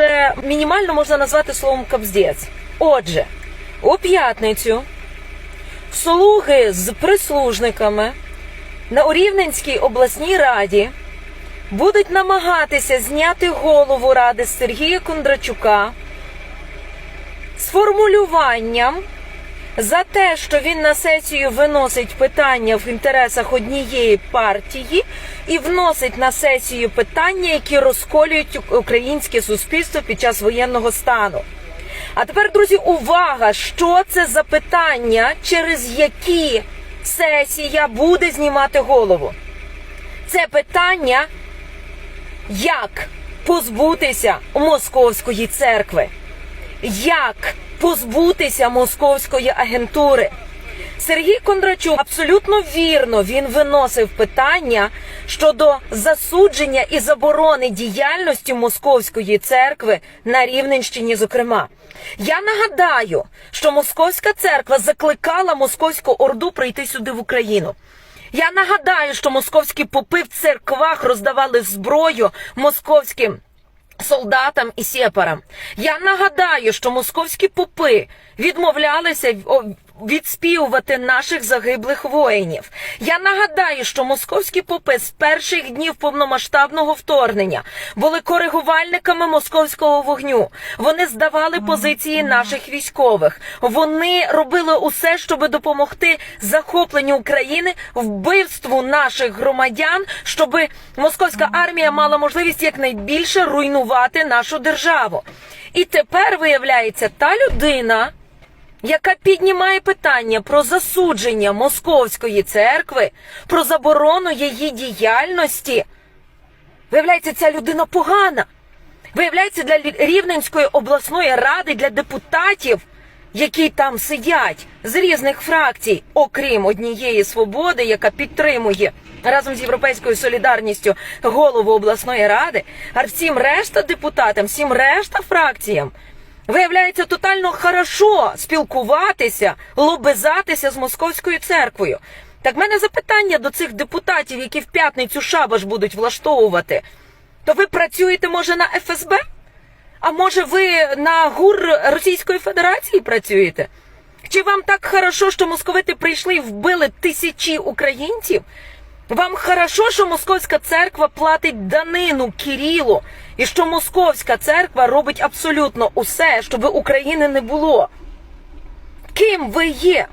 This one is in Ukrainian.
це мінімально можна назвати словом кабздець. Отже, у п'ятницю слуги з прислужниками на Урівненській обласній раді будуть намагатися зняти голову ради Сергія Кондрачука з формулюванням за те, що він на сесію виносить питання в інтересах однієї партії і вносить на сесію питання, які розколюють українське суспільство під час воєнного стану. А тепер, друзі, увага! Що це за питання, через які сесія буде знімати голову? Це питання, як позбутися московської церкви, як позбутися московської агентури. Сергій Кондрачук абсолютно вірно він виносив питання щодо засудження і заборони діяльності московської церкви на Рівненщині. Зокрема, я нагадаю, що московська церква закликала московську орду прийти сюди в Україну. Я нагадаю, що московські попи в церквах роздавали зброю московським солдатам і сепарам. Я нагадаю, що московські попи відмовлялися відспівувати наших загиблих воїнів. Я нагадаю, що московські попи з перших днів повномасштабного вторгнення були коригувальниками московського вогню. Вони здавали позиції наших військових. Вони робили усе, щоб допомогти захопленню України, вбивству наших громадян, щоб московська армія мала можливість якнайбільше руйнувати нашу державу. І тепер виявляється та людина яка піднімає питання про засудження московської церкви, про заборону її діяльності. Виявляється, ця людина погана. Виявляється, для Рівненської обласної ради, для депутатів, які там сидять з різних фракцій, окрім однієї свободи, яка підтримує разом з європейською солідарністю голову обласної ради, а всім решта депутатам, всім решта фракціям. Виявляється, тотально хорошо спілкуватися, лобизатися з московською церквою. Так в мене запитання до цих депутатів, які в п'ятницю шабаш будуть влаштовувати. То ви працюєте, може, на ФСБ? А може, ви на ГУР Російської Федерації працюєте? Чи вам так хорошо, що московити прийшли і вбили тисячі українців? Вам хорошо, що московська церква платить данину Кирилу, і що московська церква робить абсолютно усе, щоб України не було. Ким ви є?